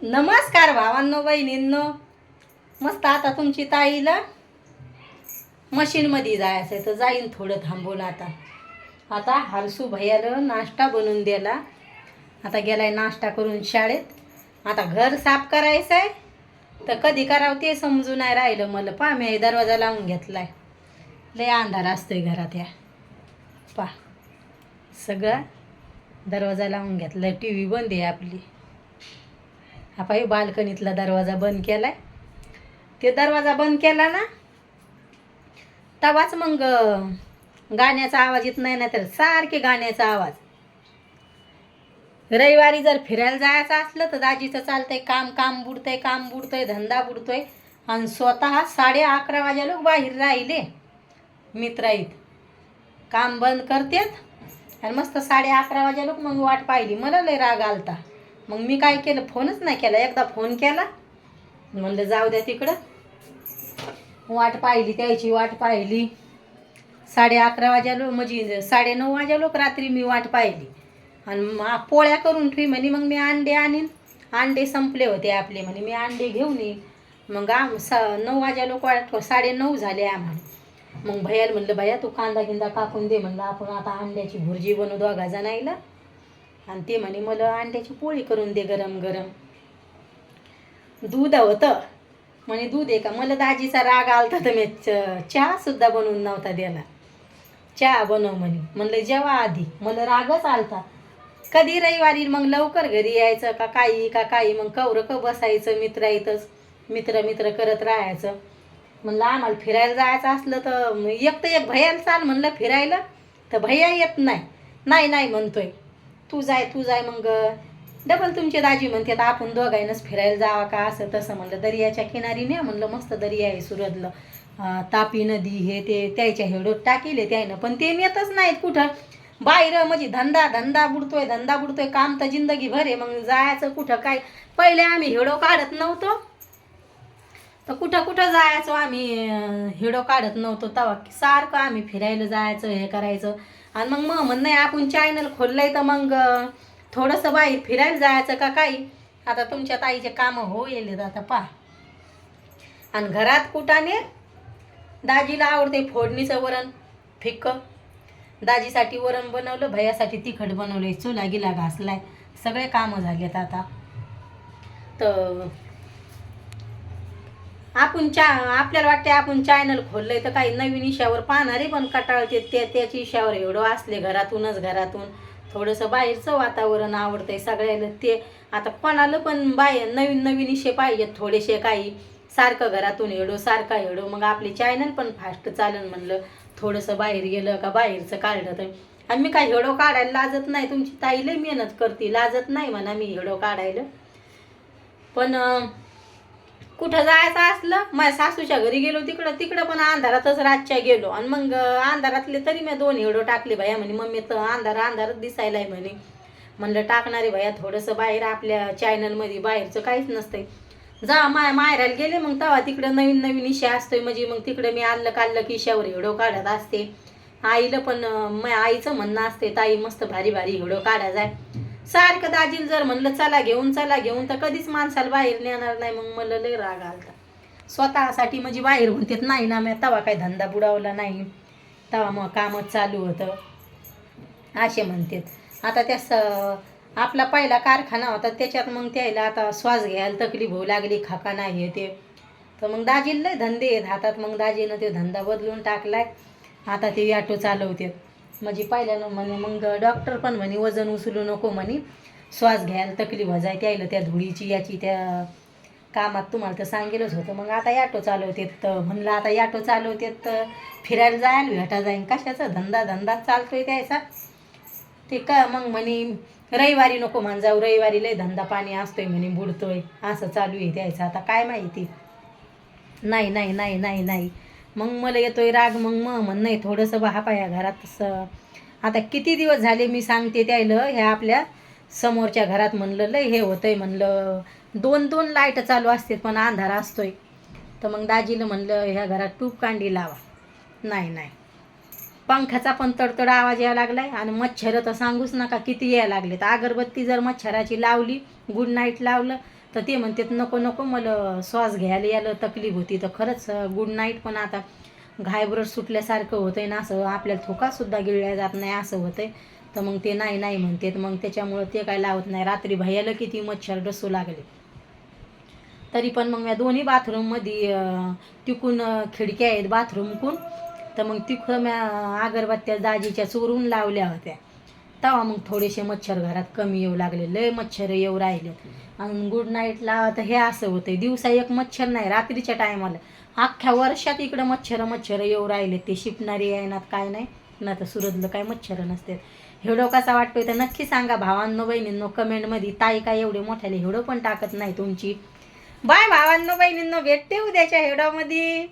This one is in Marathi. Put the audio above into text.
नमस्कार भावांनो बहिणींनो. मस्त आता तुमची ताईला मशीनमध्ये जायचं आहे तर जाईन थोडं थांबून आता. आता हरसू भैयाला नाश्ता बनवून दिला आता गेलाय नाश्ता करून शाळेत. आता घर साफ करायचं आहे तर कधी करावं ते समजून नाही राहिलं मला. पा मी दरवाजा लावून घेतलाय. लय अंधार असतोय घरात या. पा सगळं दरवाजा लावून घेतलाय. टी व्ही बंद आहे आपली. हा पाही बाल्कनीतला दरवाजा बंद केलाय. ते दरवाजा बंद केला ना तवाच मग गाण्याचा आवाज येत नाही ना तर सारखे गाण्याचा आवाज. रविवारी जर फिरायला जायचं असलं तर दाजीचं चालतंय काम काम बुडतंय काम बुडतंय धंदा बुडतोय. आणि स्वतः साडे अकरा वाजा लोक बाहेर राहिले मित्राईत. काम बंद करतात. आणि मस्त साडे अकरा वाजा लोक मग वाट पाहिली. मला लय राग आलता. मग मी काय केलं? फोनच नाही केला. एकदा फोन केला. म्हणलं जाऊ द्या तिकडं. वाट पाहिली त्याची वाट पाहिली. साडे अकरा वाजा लोक म्हणजे साडे नऊ वाजा लोक रात्री मी वाट पाहिली. आणि पोळ्या करून ठेवी म्हणे मग मी अंडे आणीन. अंडे संपले होते आपले म्हणे. मी अंडे घेऊन येईन मग आम स नऊ वाजा लोक वाट साडे नऊ झाले आम्हाला. मग भैयाला म्हणलं भैया तू कांदा गिंदा कापून दे. म्हणलं आपण आता अंड्याची भुर्जी बनवू दोघा जणायला आणि ते म्हणे मला अंड्याची पोळी करून दे गरम गरम. दूध होतं. म्हणे दूध आहे का? मला दाजीचा राग आलता तर मी च- चहा सुद्धा बनवून नव्हता द्याला चहा बनव म्हणे. म्हणलं जेव्हा आधी. मला रागच आलता. कधी रविवारी मग लवकर घरी यायचं का काही का काही? मग कवर क बसायचं मित्र इथंच मित्र मित्र करत राहायचं. म्हणलं आम्हाला फिरायला जायचं असलं तर एक तर एक भैयाला चाल म्हणलं फिरायला तर भैया येत नाही. नाही नाही म्हणतोय. तू जाय तू जाय मग. डबल तुमचे दाजी म्हणते आता आपण दोघांनाच फिरायला जावा का? असं तसं म्हणलं. दर्याच्या किनारी नाही म्हणलं मस्त दर्या आहे सुरतलं. तापी नदी हे ते त्याच्या हेडोत टाकीले त्यानं. पण ते नेतच नाहीत कुठं. बाहेर म्हणजे धंदा धंदा बुडतोय धंदा बुडतोय. काम तर जिंदगी भर आहे. मग जायचं कुठं? काय? पहिले आम्ही हेडो काढत नव्हतो. तर कुठं कुठं जायचो आम्ही हिडो काढत नव्हतो तेव्हा सारखं आम्ही फिरायला जायचं हे करायचं. आणि मग मग म्हण नाही आपण चॅनल खोललंय तर मग थोडंसं बाहेर फिरायला जायचं का काही? आता तुमच्या ताईचे कामं हो येले आता पा आणि घरात कुठाने? दाजीला आवडते फोडणीचं वरण फिक्क. दाजीसाठी वरण बनवलं भैयासाठी तिखट बनवलंय चुला गिला घासलाय. सगळे कामं झालेत आता. तर आपण चा आपल्याला वाटते आपण चॅनल खोललंय तर काही नवीन इशावर पाहणारे पण कटाळते त्या त्याची इशावर एवढं असले घरातूनच घरातून. थोडंसं बाहेरचं वातावरण आवडतंय सगळ्याला ते आता कोणाला पण बाहेर नवीन नवीन इशे पाहिजेत थोडेसे काही. सारखं घरातून हेडो सारखा हेडो मग आपले चॅनल पण फास्ट चालन म्हणलं. थोडंसं बाहेर गेलं का बाहेरचं काढलं तर. आणि मी काय हेडो काढायला लाजत नाही. तुमची ताईला मेहनत करते. लाजत नाही म्हणा मी हेडो काढायला. पण कुठं जायचं असलं माझ्या सासूच्या घरी गेलो तिकडं तिकडं पण अंधारातच रातच्या गेलो. आणि मग अंधारातले तरी मी दोन हिडो टाकले भैया म्हणे मम्मी तर अंधार अंधारात दिसायला आहे म्हणे. म्हणलं टाकणारे भैया थोडंसं बाहेर आपल्या चॅनलमध्ये बाहेरचं काहीच नसतंय. जा माय मायराला गेले मग तेव्हा तिकडं नवीन नवीन इशा असतोय म्हणजे मग तिकडं मी आल्लं काढलं की इशावर हिडो काढत असते. आईला पण मग आईचं म्हणणं असते ताई मस्त भारी भारी हिडो काढा जाय. सारखं दाजील जर म्हणलं चला घेऊन चला घेऊन तर कधीच माणसाला बाहेर नेणार नाही. मग मला लय राग आलता. स्वतःसाठी म्हणजे बाहेर म्हणतात नाही ना मी. तवा काही धंदा बुडावला नाही. तवा मग कामच चालू होतं. असे म्हणतात. आता त्या स आपला पहिला कारखाना होता. त्याच्यात मग त्याला आता श्वास घ्यायला तकलीफ होऊ लागली. खाका नाही ते तर मग दाजीला धंदे आहेत हातात मग दाजीनं ते धंदा बदलून टाकलाय. आता ते ऑटो चालवतात. म्हणजे पहिल्यानं म्हणे मग डॉक्टर पण म्हणे वजन उचलू नको म्हणे. श्वास घ्यायला तकलीफ हो जाय त्या धुळीची याची त्या कामात तुम्हाला तर सांगेलच होतं. मग आता ॲटो चालवतेत तर म्हणलं आता ॲटो चालवतेत तर फिरायला जायला भेटा जाईन. कशाचा? धंदा धंदा चालतोय त्याचा. ते का मग म्हणे रविवारी नको म्हण जाऊ रविवारी लय धंदा पाणी असतोय म्हणे बुडतोय. असं चालू आहे त्याचं. आता काय माहिती? नाही नाही नाही नाही नाही. मग मला येतोय राग मग मग म्हण नाही थोडंसं बाहा पाया घरात स आता किती दिवस झाले मी सांगते त्यायलं ह्या आपल्या समोरच्या घरात म्हणलं लय हे होतंय म्हणलं. दोन दोन लाइट चालू असते पण अंधार असतोय. तर मग दाजीला म्हणलं ह्या घरात टूप कांडी लावा. नाही नाही. पंख्याचा पण तडतड आवाज यायला लागलाय आणि मच्छर तर सांगूच नका किती यायला लागले तर अगरबत्ती जर मच्छराची लावली गुड नाईट लावलं तर ते म्हणतात नको नको मला श्वास घ्यायला यायला तकलीफ होती. तर खरंच गुड नाईट पण आता घायब्रड सुटल्यासारखं होतंय ना असं आपल्याला थोकासुद्धा गिळल्या जात नाही असं होतं आहे तर मग ते नाही नाही म्हणतात. मग त्याच्यामुळं ते काय लावत नाही. रात्री भैयाला किती मच्छर डसू लागले. तरी पण मग मी दोन्ही बाथरूममध्ये तिकून खिडक्या आहेत बाथरूमकून तर मग तिकडं म्या अगरबत्त्या दाजीच्या चोरून लावल्या होत्या. तेव्हा मग थोडेसे मच्छर घरात कमी येऊ लागले. लय मच्छर येऊ राहिले. आणि गुड नाईटला तर हे असं होतं दिवसा एक मच्छर नाही रात्रीच्या टायमाला अख्ख्या वर्षात इकडं मच्छर मच्छर येऊ राहिले. ते शिपणारी ना काय नाही. ना तर सुरतलं काय मच्छर नसते हेडो कसा वाटतोय तर नक्की सांगा भावांनो बहिणींनो कमेंटमध्ये. ताई काय एवढे मोठ्याले हेडो पण टाकत नाही तुमची. बाय भावांनो बहिणींनो भेटते उद्याच्या हेडोमध्ये.